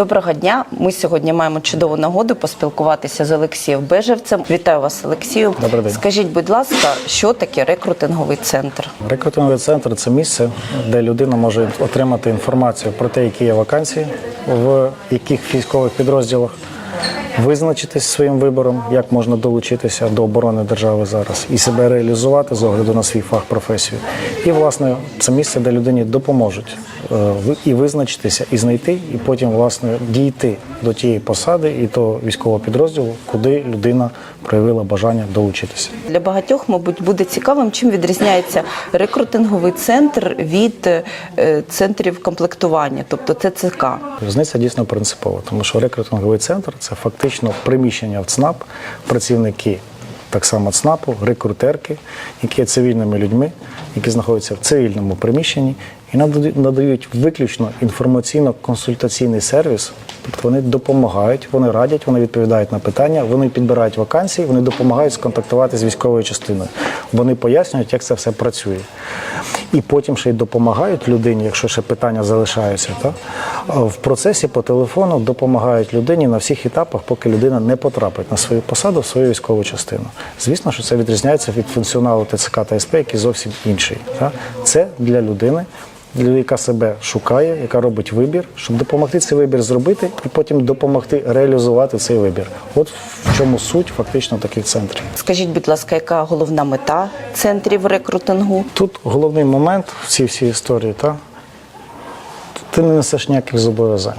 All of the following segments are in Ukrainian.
Доброго дня. Ми сьогодні маємо чудову нагоду поспілкуватися з Олексієм Бежевцем. Вітаю вас, Олексію. Добрий день. Скажіть, будь ласка, що таке рекрутинговий центр? Рекрутинговий центр це місце, де людина може отримати інформацію про те, які є вакансії, в яких військових підрозділах, визначитись своїм вибором, як можна долучитися до оборони держави зараз і себе реалізувати з огляду на свій фах професію. І власне це місце, де людині допоможуть е, і визначитися, і знайти, і потім власне дійти до тієї посади і того військового підрозділу, куди людина проявила бажання долучитися. Для багатьох, мабуть, буде цікавим, чим відрізняється рекрутинговий центр від е, центрів комплектування, тобто ТЦК. Різниця дійсно принципова, тому що рекрутинговий центр це фактично приміщення в ЦНАП, працівники так само ЦНАПу, рекрутерки, які є цивільними людьми, які знаходяться в цивільному приміщенні і надають- виключно інформаційно-консультаційний сервіс. Тобто вони допомагають, вони радять, вони відповідають на питання, вони підбирають вакансії, вони допомагають сконтактувати з військовою частиною. Вони пояснюють, як це все працює. І потім ще й допомагають людині, якщо ще питання залишаються, та, в процесі по телефону допомагають людині на всіх етапах, поки людина не потрапить на свою посаду в свою військову частину. Звісно, що це відрізняється від функціоналу ТЦК та СП, який зовсім інший. Та. Це для людини. Яка себе шукає, яка робить вибір, щоб допомогти цей вибір зробити і потім допомогти реалізувати цей вибір. От в чому суть фактично таких центрів. Скажіть, будь ласка, яка головна мета центрів рекрутингу? Тут головний момент в цій всій історії, та? ти не несеш ніяких зобов'язань.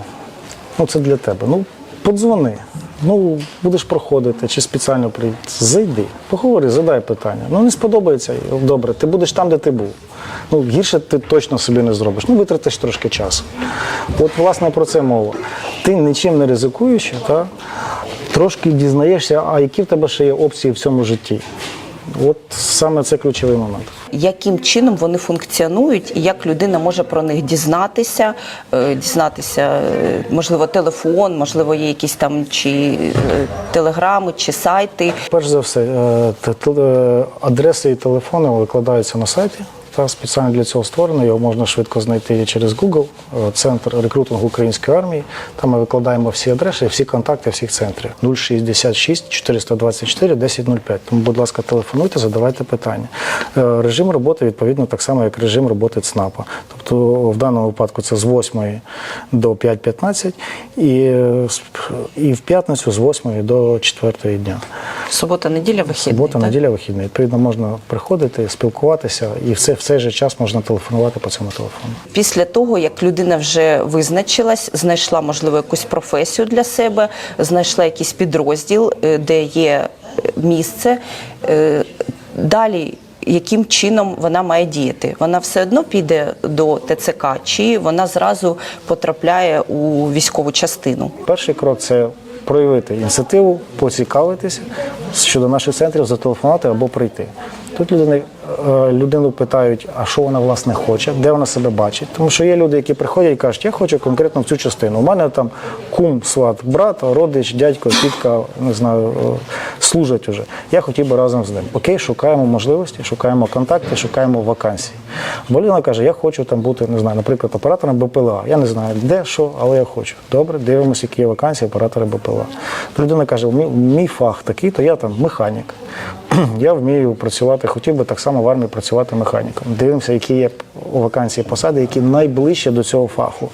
Ну, це для тебе. Ну, подзвони. Ну, будеш проходити чи спеціально прийти. Зайди, поговори, задай питання. Ну, не сподобається, добре, ти будеш там, де ти був. Ну, гірше ти точно собі не зробиш. Ну, витратиш трошки часу. От, власне, про це мова. Ти нічим не ризикуючи, та, трошки дізнаєшся, а які в тебе ще є опції в цьому житті. От саме це ключовий момент. Яким чином вони функціонують, і як людина може про них дізнатися, Е, дізнатися, е, можливо, телефон, можливо, є якісь там чи е, телеграми, чи сайти. Перш за все, адреси і телефони викладаються на сайті. Та спеціально для цього створено. Його можна швидко знайти через Google, е, центр рекрутингу української армії. Там ми викладаємо всі адреси, всі контакти всіх центрів. 066 424 1005. Тому, будь ласка, телефонуйте, задавайте питання. Е, Режим роботи відповідно так само, як режим роботи ЦНАПа. Тобто в даному випадку це з 8 до 5.15 і, і в п'ятницю з 8 до 4 дня. Субота, неділя, вихідний. Субота, так? неділя, вихідний. Відповідно, можна приходити, спілкуватися, і все, в цей же час можна телефонувати по цьому телефону. Після того, як людина вже визначилась, знайшла можливо якусь професію для себе, знайшла якийсь підрозділ, е, де є е, місце. е, Далі. Яким чином вона має діяти? Вона все одно піде до ТЦК, чи вона зразу потрапляє у військову частину? Перший крок це проявити ініціативу, поцікавитися щодо наших центрів, зателефонувати або прийти. Тут людини, е, людину питають, а що вона власне хоче, де вона себе бачить. Тому що є люди, які приходять і кажуть, я хочу конкретно в цю частину. У мене там кум, сват, брат, родич, дядько, тітка, не знаю, е, служать уже. Я хотів би разом з ним. Окей, шукаємо можливості, шукаємо контакти, шукаємо вакансії. Бо людина каже, я хочу там бути, не знаю, наприклад, оператором БПЛА. Я не знаю, де, що, але я хочу. Добре, дивимося, які є вакансії оператора БПЛА. Людина каже, мій фах такий, то я там механік. Я вмію працювати, хотів би так само в армії працювати механіком. Дивимося, які є вакансії посади, які найближче до цього фаху.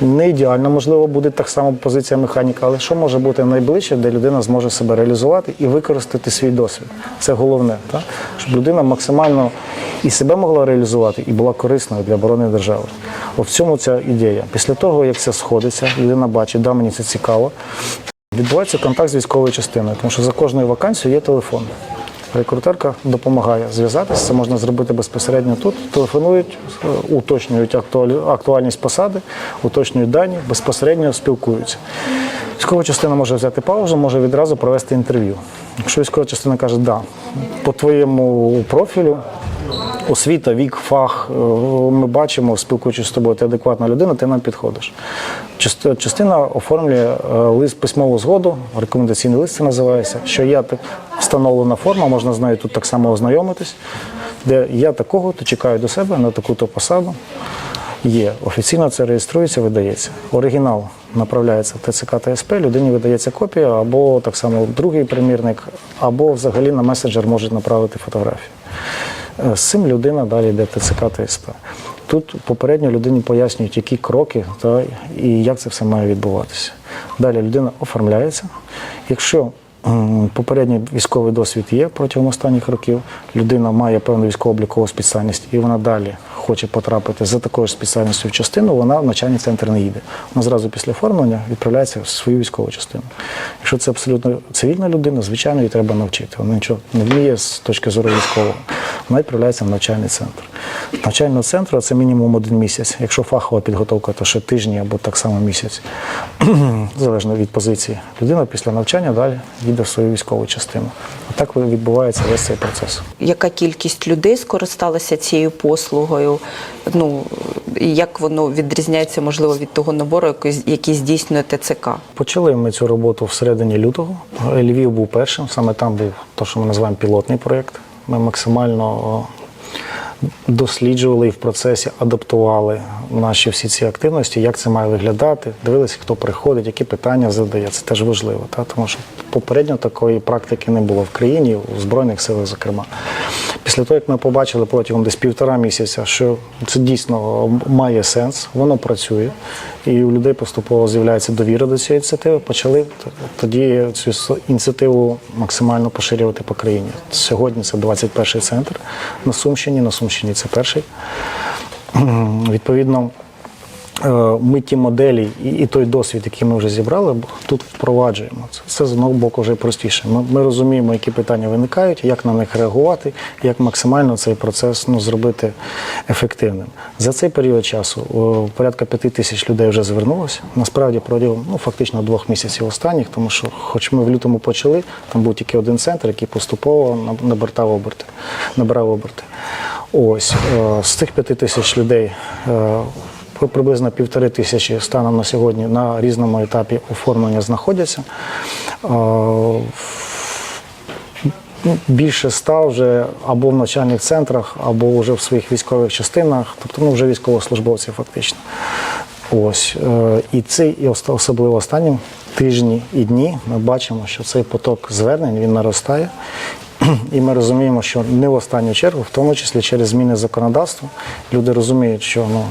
Не ідеально, можливо, буде так само позиція механіка, але що може бути найближче, де людина зможе себе реалізувати і використати свій досвід. Це головне, так? щоб людина максимально і себе могла реалізувати, і була корисною для оборони держави. От в цьому ця ідея. Після того, як це сходиться, людина бачить, да, мені це цікаво. Відбувається контакт з військовою частиною, тому що за кожною вакансією є телефон. Рекрутерка допомагає зв'язатися, це можна зробити безпосередньо тут. Телефонують, е, уточнюють актуальність посади, уточнюють дані, безпосередньо спілкуються. Військова частина може взяти паузу, може відразу провести інтерв'ю. Якщо військова частина каже, да, по твоєму профілю освіта, вік, фах. е, Ми бачимо, спілкуючись з тобою, ти адекватна людина, ти нам підходиш. Частина оформлює е, лист письмову згоду, рекомендаційний лист це називається, що я встановлена форма, можна з нею тут так само ознайомитись, де я такого, то чекаю до себе на таку-то посаду. Є. Офіційно це реєструється, видається. Оригінал направляється в ТЦК та СП, людині видається копія, або так само другий примірник, або взагалі на меседжер можуть направити фотографію. Е, З цим людина далі йде в ТЦК та СП. Тут попередньо людині пояснюють, які кроки та, і як це все має відбуватися. Далі людина оформляється. Якщо попередній військовий досвід є протягом останніх років, людина має певну військово-облікову спеціальність і вона далі хоче потрапити за такою спеціальністю в частину, вона в навчальний центр не їде. Вона зразу після оформлення відправляється в свою військову частину. Якщо це абсолютно цивільна людина, звичайно, її треба навчити. Вона нічого не вміє з точки зору військового. Вона відправляється в навчальний центр. Навчального центру це мінімум один місяць. Якщо фахова підготовка, то ще тижні або так само місяць, залежно від позиції. Людина після навчання далі їде в свою військову частину. Отак відбувається весь цей процес. Яка кількість людей скористалася цією послугою? Ну як воно відрізняється, можливо, від того набору, який, здійснює ТЦК? Почали ми цю роботу всередині лютого. Львів був першим, саме там був те, що ми називаємо пілотний проєкт. Ми максимально досліджували і в процесі адаптували наші всі ці активності, як це має виглядати, дивилися, хто приходить, які питання задає. Це теж важливо, та? тому що попередньо такої практики не було в країні, у Збройних силах, зокрема. Після того, як ми побачили протягом десь півтора місяця, що це дійсно має сенс, воно працює, і у людей поступово з'являється довіра до цієї ініціативи, почали тоді цю ініціативу максимально поширювати по країні. Сьогодні це 21-й центр на Сумщині, на Сумщині це перший. Відповідно, ми ті моделі і, той досвід, який ми вже зібрали, тут впроваджуємо. Це, це з одного боку вже простіше. Ми, ми розуміємо, які питання виникають, як на них реагувати, як максимально цей процес ну, зробити ефективним. За цей період часу о, порядка п'яти тисяч людей вже звернулося. Насправді протягом ну, фактично двох місяців останніх, тому що, хоч ми в лютому почали, там був тільки один центр, який поступово наб- набертав оберти, набирав оберти. Ось е, з цих п'яти тисяч людей. е, Приблизно півтори тисячі станом на сьогодні на різному етапі оформлення знаходяться. Більше ста вже або в навчальних центрах, або вже в своїх військових частинах, тобто ну, вже військовослужбовці фактично. Ось. е, І цей, і особливо останні тижні і дні ми бачимо, що цей поток звернень він наростає. І ми розуміємо, що не в останню чергу, в тому числі через зміни законодавства, люди розуміють, що ну,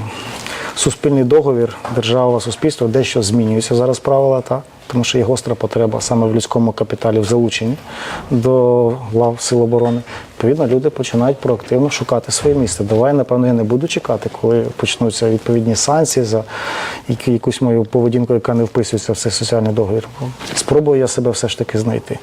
суспільний договір, держава, суспільство дещо змінюються зараз правила, так? тому що є гостра потреба саме в людському капіталі в залученні до лав Сил оборони. Відповідно, люди починають проактивно шукати своє місце. Давай, напевно, я не буду чекати, коли почнуться відповідні санкції за якусь мою поведінку, яка не вписується в цей соціальний договір. Спробую я себе все ж таки знайти.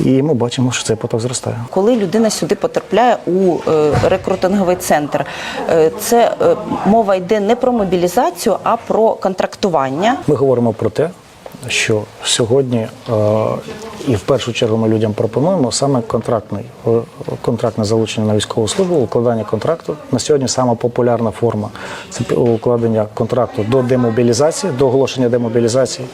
І ми бачимо, що цей поток зростає. Коли людина сюди потрапляє у е, рекрутинговий центр, е, це е, мова йде не про мобілізацію, а про контрактування. Ми говоримо про те, що сьогодні і в першу чергу ми людям пропонуємо саме контрактний, контрактне залучення на військову службу, укладання контракту. На сьогодні сама популярна форма це укладення контракту до демобілізації, до оголошення демобілізації.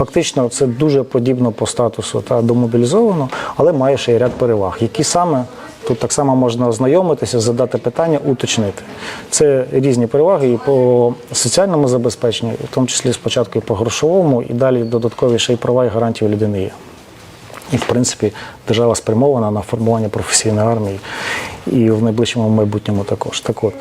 Фактично, це дуже подібно по статусу та до мобілізованого, але має ще й ряд переваг, які саме Тут так само можна ознайомитися, задати питання, уточнити. Це різні переваги і по соціальному забезпеченню, в тому числі спочатку і по грошовому, і далі додаткові ще й права і гарантії людини є. І, в принципі, держава спрямована на формування професійної армії і в найближчому майбутньому також. Так от,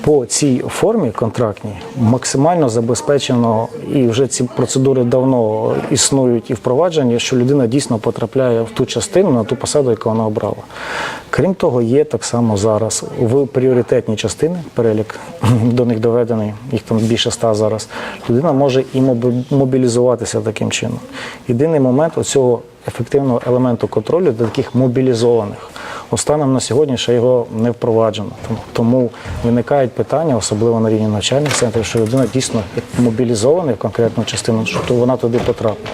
по цій формі контрактній максимально забезпечено, і вже ці процедури давно існують і впроваджені, що людина дійсно потрапляє в ту частину, на ту посаду, яку вона обрала. Крім того, є так само зараз в пріоритетні частини, перелік до них доведений, їх там більше ста зараз. Людина може і мобілізуватися таким чином. Єдиний момент оцього ефективного елементу контролю для таких мобілізованих. Останом на сьогодні ще його не впроваджено. Тому- виникають питання, особливо на рівні навчальних центрів, що людина дійсно мобілізована в конкретну частину, що вона туди потрапить.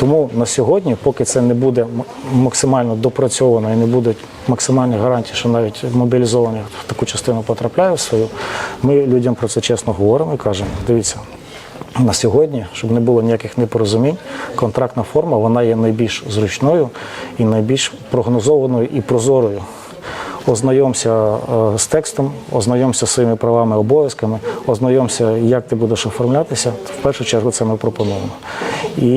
Тому на сьогодні, поки це не буде максимально допрацьовано і не будуть максимальні гарантії, що навіть мобілізований в таку частину потрапляє в свою, ми людям про це чесно говоримо і кажемо: дивіться, на сьогодні, щоб не було ніяких непорозумінь, контрактна форма вона є найбільш зручною і найбільш прогнозованою і прозорою. Ознайомся е, з текстом, ознайомся з своїми правами, обов'язками, ознайомся, як ти будеш оформлятися. В першу чергу це ми пропонуємо. І,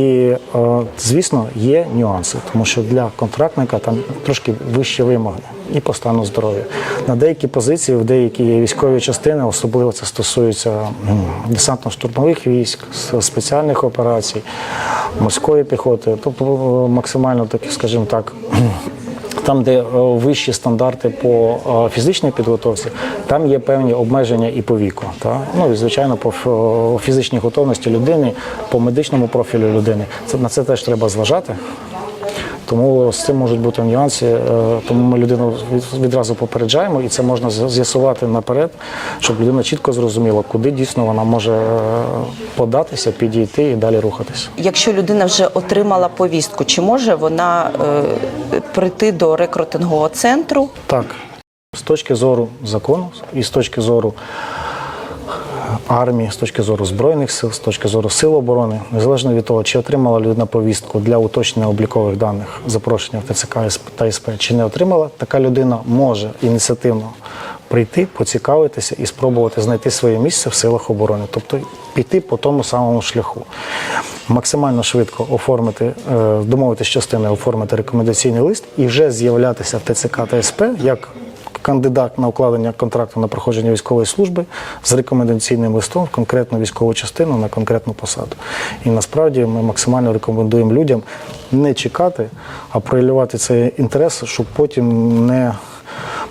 е, звісно, є нюанси, тому що для контрактника там трошки вищі вимоги і по стану здоров'я. На деякі позиції, в деякі військові частини, особливо це стосується десантно-штурмових військ, спеціальних операцій, морської піхоти, тобто е, максимально такі, скажімо так. Там, де е, вищі стандарти по е, фізичній підготовці, там є певні обмеження і по віку. Та? Ну і звичайно, по фізичній готовності людини, по медичному профілю людини. Це на це теж треба зважати. Тому з цим можуть бути нюанси, е, тому ми людину від- відразу попереджаємо, і це можна з'ясувати наперед, щоб людина чітко зрозуміла, куди дійсно вона може е, податися, підійти і далі рухатися. Якщо людина вже отримала повістку, чи може вона е, прийти до рекрутингового центру? Так, з точки зору закону і з точки зору армії, з точки зору збройних сил, з точки зору сил оборони, незалежно від того, чи отримала людина повістку для уточнення облікових даних запрошення в ТЦК та СП, чи не отримала, така людина може ініціативно прийти, поцікавитися і спробувати знайти своє місце в силах оборони, тобто піти по тому самому шляху. Максимально швидко оформити, е, домовитися з частиною, оформити рекомендаційний лист і вже з'являтися в ТЦК та СП як кандидат на укладення контракту на проходження військової служби з рекомендаційним листом в конкретну військову частину на конкретну посаду. І насправді ми максимально рекомендуємо людям не чекати, а проявляти цей інтерес, щоб потім не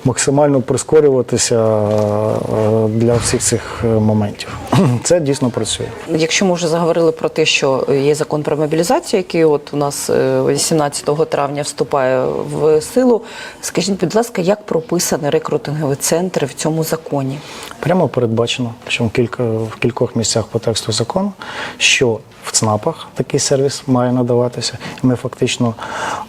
максимально прискорюватися е, для всіх цих е, моментів. Це дійсно працює. Якщо ми вже заговорили про те, що є закон про мобілізацію, який от у нас е, 18 травня вступає в силу, скажіть, будь ласка, як прописаний рекрутинговий центр в цьому законі? Прямо передбачено, причому кілька в кількох місцях по тексту закону, що в ЦНАПах такий сервіс має надаватися. Ми фактично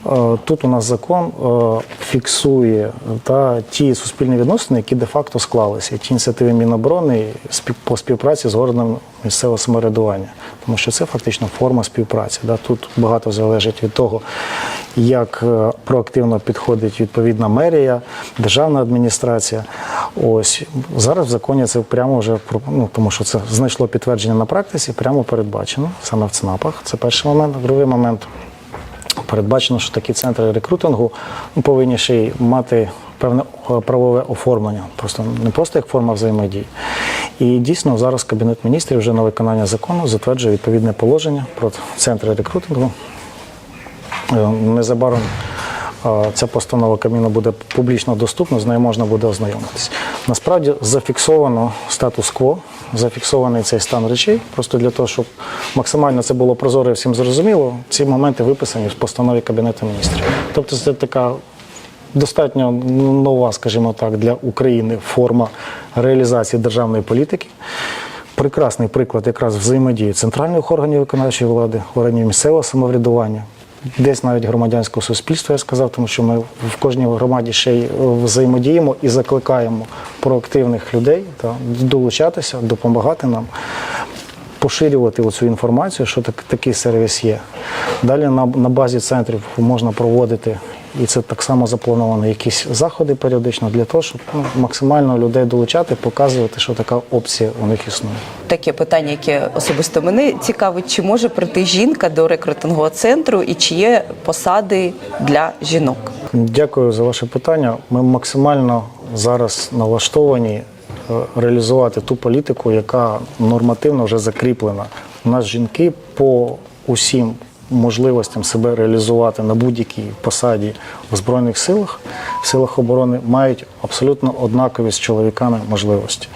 е, тут у нас закон е, фіксує та ті суспільні відносини, які де-факто склалися, ті ініціативи Міноборони по співпраці з органами місцевого самоврядування, тому що це фактично форма співпраці. Да? Тут багато залежить від того, як е, проактивно підходить відповідна мерія, державна адміністрація. Ось зараз в законі це прямо вже ну, тому, що це знайшло підтвердження на практиці, прямо передбачено саме в ЦНАПах. Це перший момент. Другий момент передбачено, що такі центри рекрутингу повинні ще й мати певне е, правове оформлення, просто не просто як форма взаємодії. І дійсно зараз Кабінет міністрів вже на виконання закону затверджує відповідне положення про центри рекрутингу. Е, Незабаром е, ця постанова Кабміну буде публічно доступна, з нею можна буде ознайомитись. Насправді зафіксовано статус-кво, зафіксований цей стан речей, просто для того, щоб максимально це було прозоро і всім зрозуміло, ці моменти виписані в постанові Кабінету міністрів. Тобто це така достатньо нова, скажімо так, для України форма реалізації державної політики. Прекрасний приклад якраз взаємодії центральних органів виконавчої влади, органів місцевого самоврядування, десь навіть громадянського суспільства, я сказав, тому що ми в кожній громаді ще й е, взаємодіємо і закликаємо проактивних людей та, долучатися, допомагати нам. Поширювати оцю інформацію, що так, такий сервіс є. Далі на, на базі центрів можна проводити, і це так само заплановано, якісь заходи періодично для того, щоб ну, максимально людей долучати, показувати, що така опція у них існує. Таке питання, яке особисто мене цікавить, чи може прийти жінка до рекрутингового центру і чи є посади для жінок? Дякую за ваше питання. Ми максимально зараз налаштовані е, реалізувати ту політику, яка нормативно вже закріплена. У нас жінки по усім можливостям себе реалізувати на будь-якій посаді в Збройних силах, в силах оборони мають абсолютно однакові з чоловіками можливості.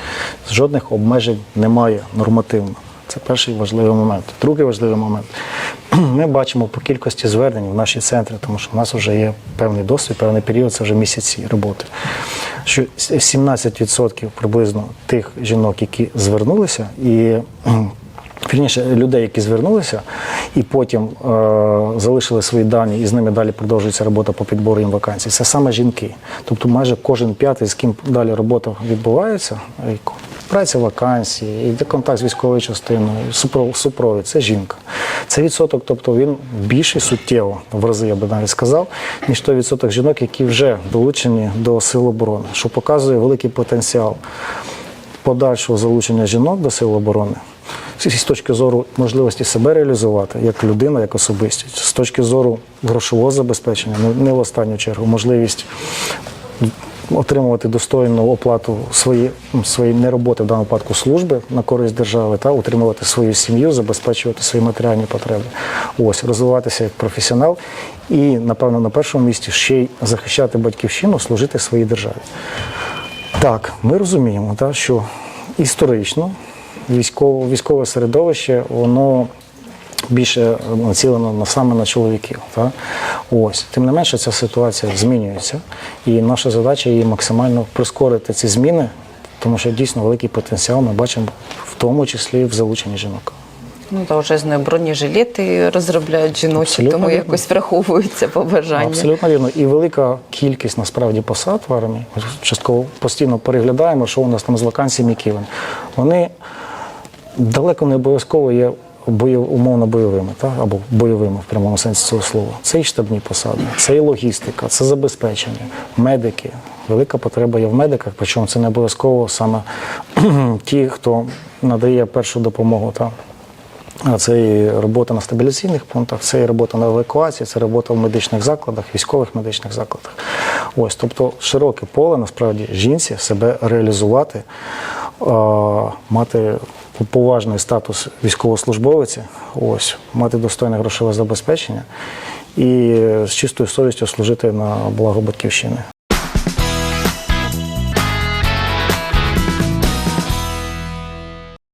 Жодних обмежень немає нормативно. Це перший важливий момент. Другий важливий момент. Ми бачимо по кількості звернень в наші центри, тому що в нас вже є певний досвід, певний період, це вже місяці роботи. Що 17% приблизно тих жінок, які звернулися, і Вірніше, людей, які звернулися, і потім е, залишили свої дані, і з ними далі продовжується робота по підбору їм вакансій. Це саме жінки. Тобто майже кожен п'ятий, з ким далі робота відбувається, е, збираються вакансії, йде контакт з військовою частиною, супро- супровід це жінка. Це відсоток, тобто він більший суттєво в рази, я би навіть сказав, ніж той відсоток жінок, які вже долучені до сил оборони, що показує великий потенціал подальшого залучення жінок до сил оборони. З точки зору можливості себе реалізувати як людина, як особистість, з точки зору грошового забезпечення, ну не в останню чергу, можливість отримувати достойну оплату свої, свої не роботи, в даному випадку служби на користь держави, та утримувати свою сім'ю, забезпечувати свої матеріальні потреби. Ось розвиватися як професіонал і, напевно, на першому місці ще й захищати батьківщину, служити своїй державі. Так, ми розуміємо, так, що історично військове, військове середовище, воно більше націлено на саме на чоловіків. Так? Ось. Тим не менше, ця ситуація змінюється, і наша задача її максимально прискорити ці зміни, тому що дійсно великий потенціал ми бачимо в тому числі в залученні жінок. Ну, та вже знаю, бронежилети розробляють жіночі, Абсолютно тому вірно. якось враховується побажання. Абсолютно вірно. І велика кількість насправді посад в армії. Ми частково постійно переглядаємо, що у нас там з вакансіями Києва. Вони далеко не обов'язково є бойов, умовно бойовими, так? або бойовими в прямому сенсі цього слова. Це і штабні посади, це і логістика, це забезпечення, медики. Велика потреба є в медиках, причому це не обов'язково саме ті, хто надає першу допомогу. Так? А Це і робота на стабіляційних пунктах, це і робота на евакуації, це робота в медичних закладах, військових медичних закладах. Ось, тобто широке поле насправді жінці себе реалізувати, мати поважний статус військовослужбовиці, ось, мати достойне грошове забезпечення і з чистою совістю служити на благо батьківщини.